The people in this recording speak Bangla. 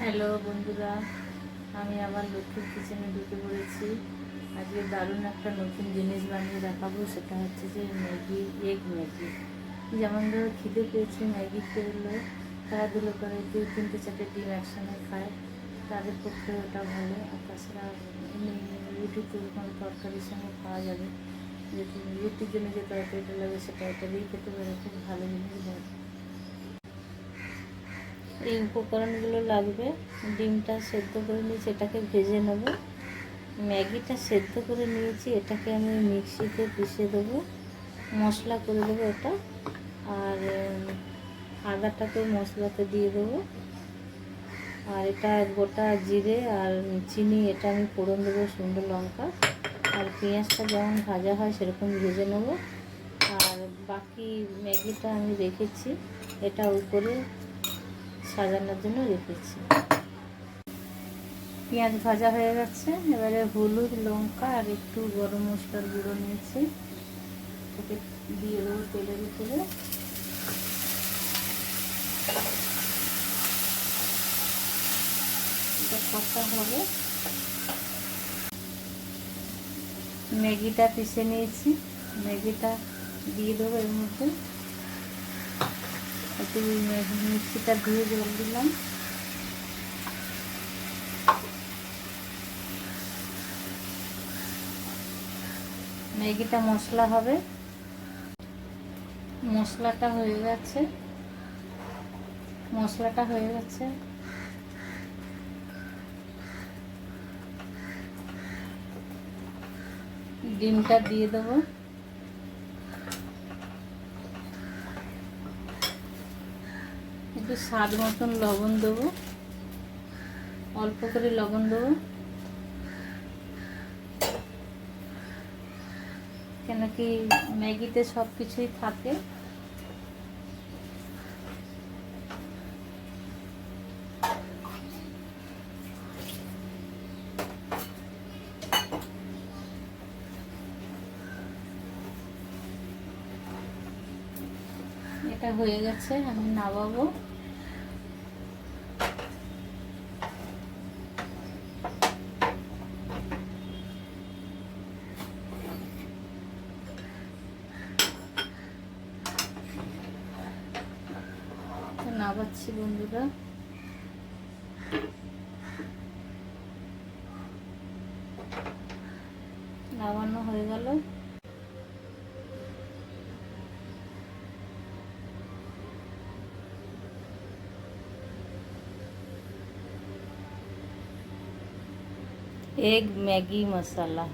হ্যালো বন্ধুরা, আমি আবার লক্ষ্মীর কিচেনে ঢুকে পড়েছি। আজকে দারুণ একটা নতুন জিনিস বানিয়ে দেখাবো, সেটা হচ্ছে যে ম্যাগি এগ ম্যাগি। যেমন ধরো খিদে পেয়েছে, ম্যাগি খেলে খেলাধুলো করে, দুই তিনটে চারটে ডিম একসঙ্গে খায়, তাদের পক্ষে ওটা ভালো। আর তাছাড়া রুটিতে কোনো তরকারির সঙ্গে খাওয়া যাবে। রুটির জন্য যে তরকারিটা লাগে সেটা এটা খেতে পারে, খুব ভালো জিনিস এই উপকরণগুলো লাগবে। ডিমটা সেদ্ধ করে নিয়েছি এটাকে ভেজে নেব। ম্যাগিটা সেদ্ধ করে নিয়েছি, এটাকে আমি মিক্সিতে পিষে দেবো। মশলা করে দেবো এটা। আর আদাটাকে মশলাতে দিয়ে দেবো। আর এটা গোটা জিরে আর চিনি, এটা আমি ফোড়ন দেবো সুন্দর লঙ্কা। আর পেঁয়াজটা যেমন ভাজা হয় সেরকম ভেজে নেব। আর বাকি ম্যাগিটা আমি রেখেছি, এটা উপরে সাজানোর জন্য রেখেছি। পেঁয়াজ ভাজা হয়ে গেছে, এবারে হলুদ, লঙ্কা আর একটু গরম মশলার গুঁড়ো নিয়েছি। ওকে দিয়ে দেবো তেলের উপরে কষা হবে। ম্যাগিটা পিষে নিয়েছি। ম্যাগিটা দিয়ে দেবো এর মধ্যে। একটু মিক্সিটা ধুয়ে জল দিলাম। ম্যাগিটা মশলা হবে। মশলাটা হয়ে গেছে। মশলাটা হয়ে গেছে। ডিমটা দিয়ে দেবো। একটু স্বাদ মতন লবণ দেবো। অল্প করে লবণ দেবো। কেন কি ম্যাগিতে সব কিছুই থাকে। এটা হয়ে গেছে আমি নামাবো। নামাচ্ছি বন্ধুরা। নামানো হয়ে গেল। Egg Maggi masala.